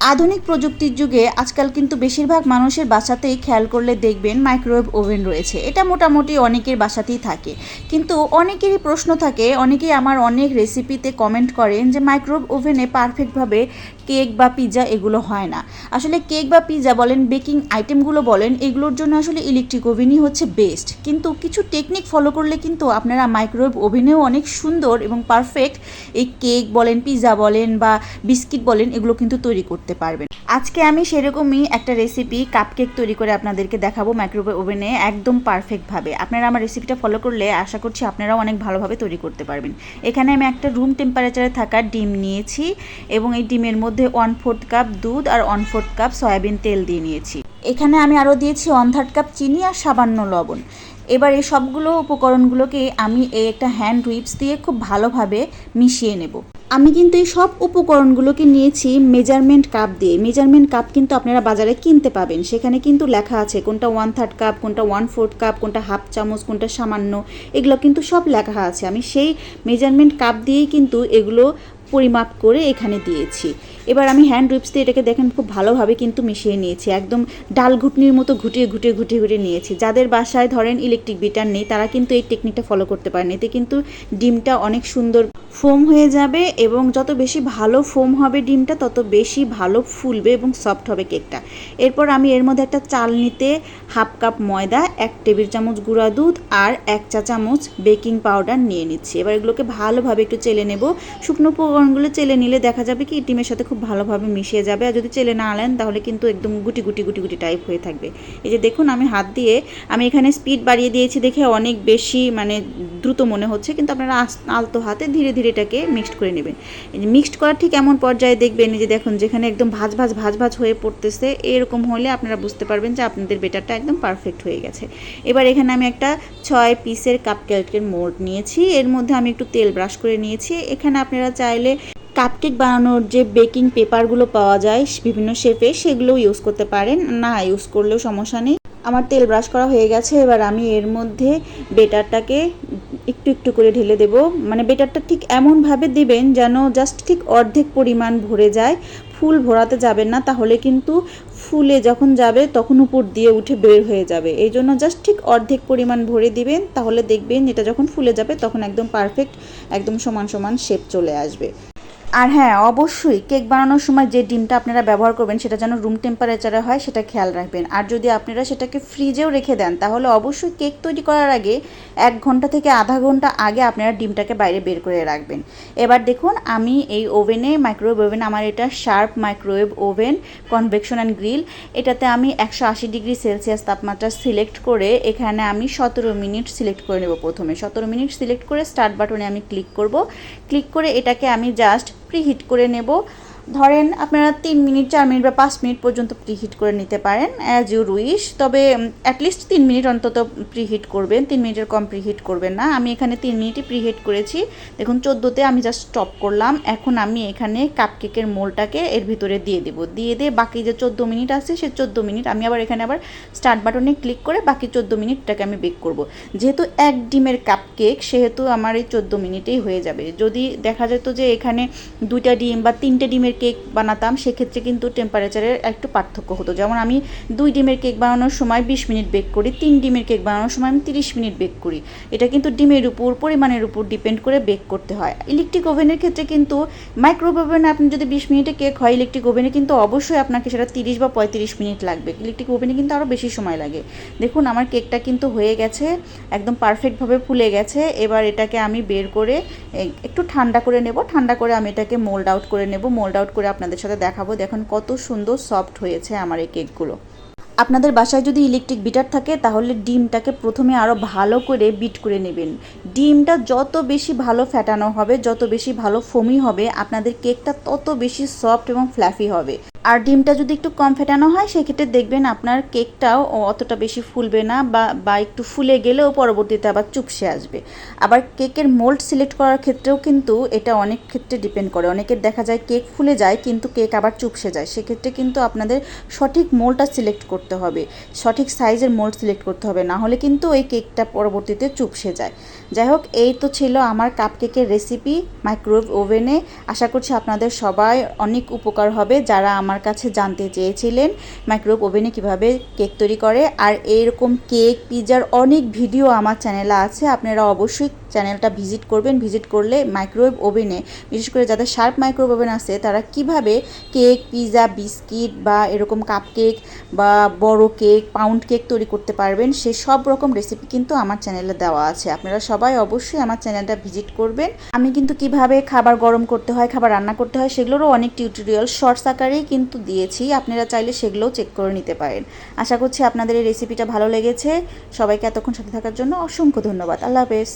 আধুনিক প্রযুক্তির যুগে আজকাল কিন্তু বেশিরভাগ মানুষের বাসাতেই খেয়াল করলে দেখবেন মাইক্রোওয়েভ ওভেন রয়েছে। এটা মোটামুটি অনেকের বাসাতেই থাকে। কিন্তু অনেকেরই প্রশ্ন থাকে, অনেকেই আমার অনেক রেসিপিতে কমেন্ট করেন যে মাইক্রোওয়েভ ওভেনে পারফেক্টভাবে কেক বা পিৎজা এগুলো হয় না। আসলে কেক বা পিৎজা বলেন, বেকিং আইটেমগুলো বলেন, এগুলোর জন্য আসলে ইলেকট্রিক ওভেনই হচ্ছে বেস্ট কিন্তু কিছু টেকনিক ফলো করলে কিন্তু আপনারা মাইক্রোওয়েভ ওভেনেও অনেক সুন্দর এবং পারফেক্ট এই কেক বলেন পিৎজা বলেন বা বিস্কিট বলেন, এগুলো কিন্তু তৈরি করতে পারবেন। আজকে আমি সেরকমই একটা রেসিপি কাপকেক তৈরি করে আপনাদেরকে দেখাবো মাইক্রোওয়েভ ওভেনে একদম পারফেক্টভাবে আপনারা আমার রেসিপিটা ফলো করলে আশা করছি আপনারাও অনেক ভালোভাবে তৈরি করতে পারবেন। এখানে আমি একটা রুম টেম্পারেচারে থাকা ডিম নিয়েছি এবং এই ডিমের মধ্যে ওয়ান ফোর্থ কাপ দুধ আর ওয়ান ফোর্থ কাপ সয়াবিন তেল দিয়ে নিয়েছি। এখানে আমি আরও দিয়েছি ওয়ান থার্ড কাপ চিনি আর সামান্য লবণ। এবার এই সবগুলো উপকরণগুলোকে আমি এই একটা হ্যান্ড হুইপস দিয়ে খুব ভালোভাবে মিশিয়ে নেব। আমি কিন্তু এই সব উপকরণগুলোকে নিয়েছি মেজারমেন্ট কাপ দিয়ে। মেজারমেন্ট কাপ কিন্তু আপনারা বাজারে কিনতে পাবেন। সেখানে কিন্তু লেখা আছে কোনটা ওয়ান থার্ড কাপ কোনটা ওয়ান ফোর্থ কাপ কোনটা হাফ চামচ, কোনটা সামান্য, এগুলো কিন্তু সব লেখা আছে। আমি সেই মেজারমেন্ট কাপ দিয়েই কিন্তু এগুলো পরিমাপ করে এখানে দিয়েছি। এবার আমি হ্যান্ড হুইপস দিয়ে এটাকে দেখেন খুব ভালোভাবে কিন্তু মিশিয়ে নিয়েছি। একদম ডাল ঘুটনির মতো ঘুটিয়ে ঘুটিয়ে ঘুটিয়ে ঘুটিয়ে নিয়েছি। যাদের বাসায় ধরেন ইলেকট্রিক বিটার নেই, তারা কিন্তু এই টেকনিকটা ফলো করতে পারেন। এতে কিন্তু ডিমটা অনেক সুন্দর ফোম হয়ে যাবে এবং যত বেশি ভালো ফোম হবে ডিমটা, তত বেশি ভালো ফুলবে এবং সফট হবে কেকটা। এরপর আমি এর মধ্যে একটা চাল নিতে হাফ কাপ ময়দা, এক টেবিল চামচ গুঁড়া দুধ আর এক চা চামচ বেকিং পাউডার নিয়ে নিচ্ছি। এবার এগুলোকে ভালোভাবে একটু চেলে নেব। শুকনো উপকরণগুলো চেলে নিলে দেখা যাবে কি ডিমের সাথে খুব ভালোভাবে মিশিয়ে যাবে। আর যদি চেলে না আনেন, তাহলে কিন্তু একদম গুটি গুটি গুটি গুটি টাইপ হয়ে থাকবে। এই যে দেখুন, আমি হাত দিয়ে, আমি এখানে স্পিড বাড়িয়ে দিয়েছি দেখে অনেক বেশি মানে দ্রুত মনে হচ্ছে। কিন্তু আপনারা আলতো হাতে ধীরে ধীরে এটাকে মিক্সড করে নেবেন। মিক্সড করার ঠিক এমন পর্যায়ে দেখবেন যে দেখুন যেখানে একদম ভাজ ভাজ ভাজ ভাজ হয়ে পড়তেছে, এরকম হলে আপনারা বুঝতে পারবেন যে আপনাদের বেটারটা একদম পারফেক্ট হয়ে গেছে। এবার এখানে আমি একটা ছয় পিসের কাপ কেকের মোল্ড নিয়েছি, এর মধ্যে আমি একটু তেল ব্রাশ করে নিয়েছি। এখানে আপনারা চাইলে কাপকেক বানানোর যে বেকিং পেপারগুলো পাওয়া যায় বিভিন্ন শেপে সেগুলোও ইউজ করতে পারেন। না ইউজ করলেও সমস্যা নেই। আমার তেল ব্রাশ করা হয়ে গেছে, এবার আমি এর মধ্যে বেটারটাকে একটু একটু করে ঢেলে দেব। মানে বেটারটা ঠিক এমনভাবে দিবেন যেন জাস্ট ঠিক অর্ধেক পরিমাণ ভরে যায়। ফুল ভরাতে যাবেন না, তাহলে কিন্তু ফুলে যখন যাবে তখন উপর দিয়ে উঠে বের হয়ে যাবে। এই জন্য জাস্ট ঠিক অর্ধেক পরিমাণ ভরে দিবেন, তাহলে দেখবেন এটা যখন ফুলে যাবে তখন একদম পারফেক্ট একদম সমান সমান শেপ চলে আসবে। আর হ্যাঁ অবশ্যই কেক বানানোর সময় যে ডিমটা আপনারা ব্যবহার করবেন সেটা যেন রুম টেম্পারেচারে হয় সেটা খেয়াল রাখবেন। আর যদি আপনারা সেটাকে ফ্রিজেও রেখে দেন, তাহলে অবশ্যই কেক তৈরি করার আগে এক ঘণ্টা থেকে আধা ঘণ্টা আগে আপনারা ডিমটাকে বাইরে বের করে রাখবেন। এবার দেখুন, আমি এই ওভেনে মাইক্রোওয়েভ ওভেন আমার এটা Sharp microwave oven convection and grill এটাতে আমি একশো আশি ডিগ্রি সেলসিয়াস তাপমাত্রা সিলেক্ট করে এখানে আমি সতেরো মিনিট সিলেক্ট করে নেব প্রথমে। সতেরো মিনিট সিলেক্ট করে স্টার্ট বাটনে আমি ক্লিক করব। ক্লিক করে এটাকে আমি জাস্ট প্রিহিট করে নেব। ধরেন আপনারা তিন মিনিট, চার মিনিট বা পাঁচ মিনিট পর্যন্ত প্রিহিট করে নিতে পারেন অ্যাজ ইউ উইশ তবে অ্যাটলিস্ট তিন মিনিট অন্তত প্রিহিট করবেন, তিন মিনিটের কম প্রিহিট করবেন না। আমি এখানে তিন মিনিটই প্রিহিট করেছি। দেখুন, চোদ্দোতে আমি জাস্ট স্টপ করলাম। এখন আমি এখানে কাপকেকের মোলটাকে এর ভিতরে দিয়ে দেবো। দিয়ে দিয়ে বাকি যে চোদ্দ মিনিট আছে, সে চোদ্দ মিনিট আমি আবার এখানে আবার স্টার্ট বাটনে ক্লিক করে বাকি চোদ্দ মিনিটটাকে আমি বেক করব। যেহেতু এক ডিমের কাপকেক সেহেতু আমার এই চোদ্দ মিনিটেই হয়ে যাবে। যদি দেখা যেত যে এখানে দুইটা ডিম বা তিনটে ডিমের কেক বানাতাম, সেক্ষেত্রে কিন্তু টেম্পারেচারের একটু পার্থক্য হতো। যেমন আমি দুই ডিমের কেক বানানোর সময় বিশ মিনিট বেক করি, তিন ডিমের কেক বানানোর সময় আমি তিরিশ মিনিট বেক করি। এটা কিন্তু ডিমের উপর, পরিমাণের উপর ডিপেন্ড করে বেক করতে হয়। ইলেকট্রিক ওভেনের ক্ষেত্রে কিন্তু মাইক্রোওয়েভ ওভেনে আপনি যদি বিশ মিনিটে কেক হয় ইলেকট্রিক ওভেনে কিন্তু অবশ্যই আপনাকে সেটা তিরিশ বা পঁয়ত্রিশ মিনিট লাগবে। ইলেকট্রিক ওভেনে কিন্তু আরও বেশি সময় লাগে। দেখুন, আমার কেকটা কিন্তু হয়ে গেছে, একদম পারফেক্টভাবে ফুলে গেছে। এবার এটাকে আমি বের করে একটু ঠান্ডা করে নেব। ঠান্ডা করে আমি এটাকে মোল্ড আউট করে নেব। মোল্ড আউট করে আপনাদের সাথে দেখাবো। দেখুন কত সুন্দর সফট হয়েছে আমার এই কেকগুলো। আপনাদের বাসায় যদি ইলেকট্রিক বিটার থাকে, তাহলে ডিমটাকে প্রথমে আরও ভালো করে বিট করে নেবেন। ডিমটা যত বেশি ভালো ফ্যাটানো হবে, যত বেশি ভালো ফোমি হবে, আপনাদের কেকটা তত বেশি সফট এবং ফ্ল্যাফি হবে। আর ডিমটা যদি একটু কম ফেটানো হয়, সেক্ষেত্রে দেখবেন আপনার কেকটাও অতটা বেশি ফুলবে না বা বা একটু ফুলে গেলেও পরবর্তীতে আবার চুপসে আসবে। আবার কেকের মোল্ড সিলেক্ট করার ক্ষেত্রেও কিন্তু এটা অনেক ক্ষেত্রে ডিপেন্ড করে। অনেকের দেখা যায় কেক ফুলে যায়, কিন্তু কেক আবার চুপসে যায়। সেক্ষেত্রে কিন্তু আপনাদের সঠিক মোল্ডটা সিলেক্ট করতে হবে। সঠিক সাইজের মোল্ড সিলেক্ট করতে হবে। না হলে কিন্তু ওই কেকটা পরবর্তীতে চুপসে যায়। যাই হোক, এই তো ছিল আমার কাপ কেকের রেসিপি মাইক্রোওয়েভ ওভেনে আশা করছি আপনাদের সবাই অনেক উপকার হবে। যারা আমার আমার কাছে জানতে চেয়েছিলেন মাইক্রোওয়েভ ওভেনে কীভাবে কেক তৈরি করে। আর এরকম কেক পিজার অনেক ভিডিও আমার চ্যানেলে আছে, আপনারা অবশ্যই চ্যানেলটা ভিজিট করবেন, ভিজিট করলে মাইক্রোওয়েভ ওভেনে বিশেষ করে যাদের শার্প মাইক্রোওয়েভ ওভেন আছে, তারা কীভাবে কেক পিজা বিস্কিট বা এরকম কাপ কেক বা বড় কেক পাউন্ড কেক তৈরি করতে পারবেন, সে সব রকম রেসিপি কিন্তু আমার চ্যানেলে দেওয়া আছে। আপনারা সবাই অবশ্যই আমার চ্যানেলটা ভিজিট করবেন। আমি কিন্তু কীভাবে খাবার গরম করতে হয়, খাবার রান্না করতে হয়, সেগুলোরও অনেক টিউটোরিয়াল শর্টস আকারেই কিন্তু দিয়েছি, আপনারা চাইলে সেগুলোও চেক করে নিতে পারেন। আশা করছি আপনাদের এই রেসিপিটা ভালো লেগেছে। সবাইকে এতক্ষণ সাথে থাকার জন্য অসংখ্য ধন্যবাদ। আল্লাহ হাফেজ।